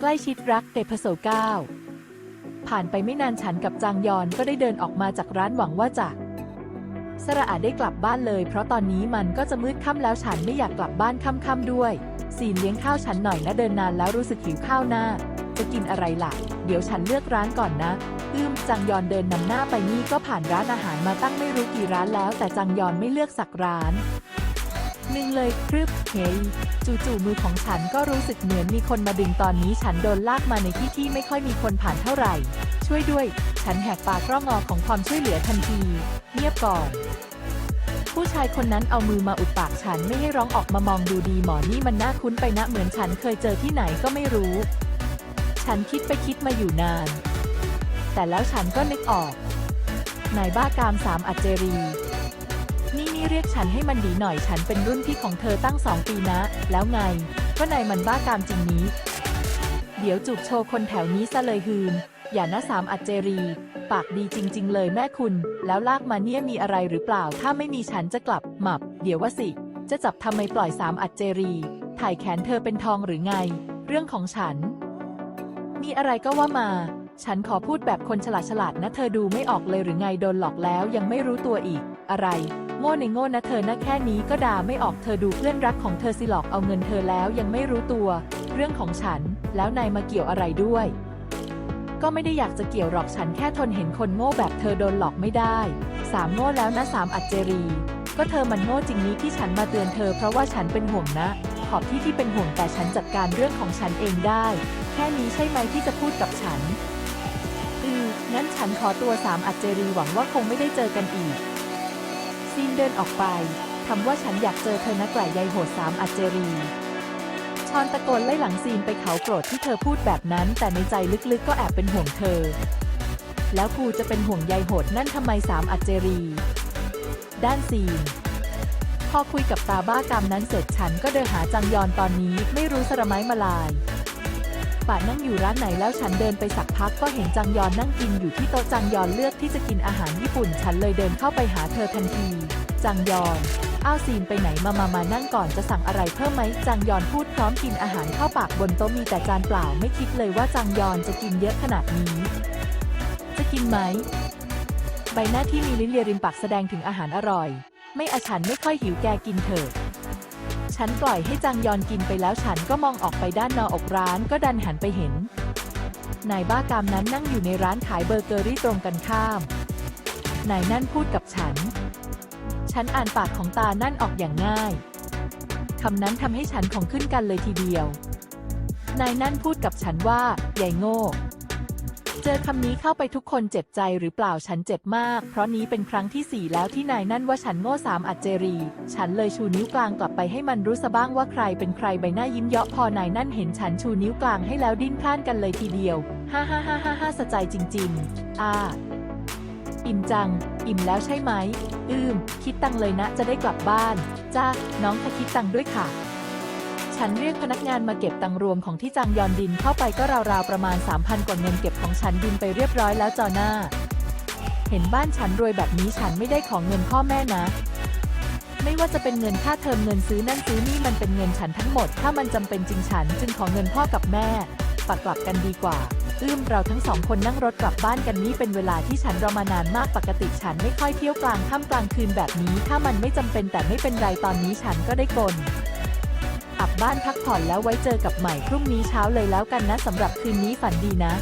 ใกล้ชิดรักเอพิโซเก้าผ่านไปไม่นานฉันกับจางยอนก็ได้เดินออกมาจากร้านหวังว่าจะสระอาได้กลับบ้านเลย เพราะตอนนี้มันก็จะมืดค่ำแล้วฉันไม่อยากกลับบ้านค่ำๆด้วยซีเลี้ยงข้าวฉันหน่อยนะเดินนานแล้วรู้สึกหิวข้าวหน้า จะกินอะไรล่ะ เดี๋ยวฉันเลือกร้านก่อนนะอืมจังยอนเดินนำหน้าไปนี่ก็ผ่านร้านอาหารมาตั้งไม่รู้กี่ร้านแล้ว แต่จังยอนไม่เลือกสักร้านหนึ่งเลยครึบเฮ้ จู่ๆมือของฉันก็รู้สึกเหมือนมีคนมาดึงตอนนี้ฉันโดนลากมาในที่ที่ไม่ค่อยมีคนผ่านเท่าไหร่ ช่วยด้วย ฉันแหกปากร้องงอของความช่วยเหลือทันที เงียบก่อน ผู้ชายคนนั้นเอามือมาอุดปากฉันไม่ให้ร้องออกมามองดูดีหมอนี่มันน่าคุ้นไปนะเหมือนฉันเคยเจอที่ไหนก็ไม่รู้ ฉันคิดไปคิดมาอยู่นาน แต่แล้วฉันก็นึกออกนายบ้ากามสามอัจเจรี นี่นี่เรียกฉันให้มันดีหน่อยฉันเป็นรุ่นพี่ของเธอตั้งสองปีนะ แล้วไง ก็นายมันบ้ากามจริงนี้ เดี๋ยวจูบโชว์คนแถวนี้ซะเลยฮืน อย่านะสามอัจเจรี ปากดีจริง ๆ เลยแม่คุณ แล้วลากมาเนี่ยมีอะไรหรือเปล่า ถ้าไม่มีฉันจะกลับหมับ เดี๋ยวว่าสิ จะจับทำไมปล่อยสามอัจเจรี ถ่ายแขนเธอเป็นทองหรือไง เรื่องของฉัน มีอะไรก็ว่ามาฉันขอพูดแบบคนฉลาดฉลาดๆนะเธอดูไม่ออกเลยหรือไงโดนหลอกแล้วยังไม่รู้ตัวอีก อะไร โง่ในโง่นะเธอนะแค่นี้ก็ด่าไม่ออกเธอดูเพื่อนรักของเธอสิหลอกเอาเงินเธอแล้วยังไม่รู้ตัว เรื่องของฉัน แล้วนายมาเกี่ยวอะไรด้วย ก็ไม่ได้อยากจะเกี่ยวหรอกฉันแค่ทนเห็นคนโง่แบบเธอโดนหลอกไม่ได้สามโง่แล้วนะสามอัจเจรี ก็เธอมันโง่จริงนี้ที่ฉันมาเตือนเธอเพราะว่าฉันเป็นห่วงนะ ขอบที่ที่เป็นห่วงแต่ฉันจัดการเรื่องของฉันเองได้ แค่นี้ใช่ไหมที่จะพูดกับฉันอืองั้นฉันขอตัวสามอัจเจรีหวังว่าคงไม่ได้เจอกันอีก ซีนเดินออกไปทำว่าฉันอยากเจอเธอนะแกล่ใยโหดสามอัจเจรี ชอนตะโกนไล่หลังซีนไปเขาโกรธที่เธอพูดแบบนั้น แต่ในใจลึกๆก็แอบเป็นห่วงเธอ แล้วกูจะเป็นห่วงใยโหดนั่นทำไมสามอัจเจรี ด้านซีนพอคุยกับตาบ้ากรรมนั้นเสร็จฉันก็เดินหาจังยอนตอนนี้ไม่รู้สระไม้มาลาย ป่านั่งอยู่ร้านไหนแล้วฉันเดินไปสักพักก็เห็นจังยอนนั่งกินอยู่ที่โต๊ะจังยอนเลือกที่จะกินอาหารญี่ปุ่น ฉันเลยเดินเข้าไปหาเธอทันที จังยอนอ้าวซีนไปไหนมามามานั่งก่อนจะสั่งอะไรเพิ่มไหมจังยอนพูดพร้อมกินอาหารเข้าปากบนโต๊ะมีแต่จานเปล่าไม่คิดเลยว่าจังยอนจะกินเยอะขนาดนี้ จะกินไหมใบหน้าที่มีลิ้นเลียริมปากแสดงถึงอาหารอร่อย ไม่อาฉันไม่ค่อยหิวแกกินเถอะ ฉันปล่อยให้จังยอนกินไปแล้วฉันก็มองออกไปด้านนอกร้านก็ดันหันไปเห็น นายบ้ากามนั้นนั่งอยู่ในร้านขายเบอร์เกอรี่ตรงกันข้าม นายนั่นพูดกับฉัน ฉันอ่านปากของตานั่นออกอย่างง่ายคำนั้นทำให้ฉันของขึ้นกันเลยทีเดียว นายนั่นพูดกับฉันว่าใหญ่โง่ เจอคำนี้เข้าไปทุกคนเจ็บใจหรือเปล่าฉันเจ็บมาก เพราะนี้เป็นครั้งที่สี่แล้วที่นายนั่นว่าฉันโง่สามอัจเจรี ฉันเลยชูนิ้วกลางกลับไปให้มันรู้สบ้างว่าใครเป็นใครใบหน้ายิ้มเยาะพอนายนั่นเห็นฉันชูนิ้วกลางให้แล้วดิ้นพล่านกันเลยทีเดียวฮ่าฮ่าฮ่าฮ่าฮ่าสะใจจริง ๆ อ่า อิ่มจัง อิ่มแล้วใช่ไหม อืม คิดตังเลยนะจะได้กลับบ้าน จ้า น้องคะคิดตังด้วยค่ะ ฉันเรียกพนักงานมาเก็บตังรวมของที่จางยอนดินเข้าไปก็ราวๆประมาณ 3,000 กว่าเงินเก็บของฉันดินไปเรียบร้อยแล้วจอหน้า เห็นบ้านฉันรวยแบบนี้ฉันไม่ได้ของเงินพ่อแม่นะ ไม่ว่าจะเป็นเงินค่าเทอมเงินซื้อนั่นซื้อนี่มันเป็นเงินฉันทั้งหมด ถ้ามันจำเป็นจริงฉันจึงขอเงินพ่อกับแม่ฝากกลับกันดีกว่าอื้มเราทั้งสองคนนั่งรถกลับบ้านกันนี้เป็นเวลาที่ฉันรอมานานมากปกติฉันไม่ค่อยเที่ยวกลางค่ำกลางคืนแบบนี้ ถ้ามันไม่จำเป็นแต่ไม่เป็นไรตอนนี้ฉันก็ได้กลบ บ้านพักผ่อนแล้วไว้เจอกับใหม่พรุ่งนี้เช้าเลยแล้วกันนะสำหรับคืนนี้ฝันดีนะ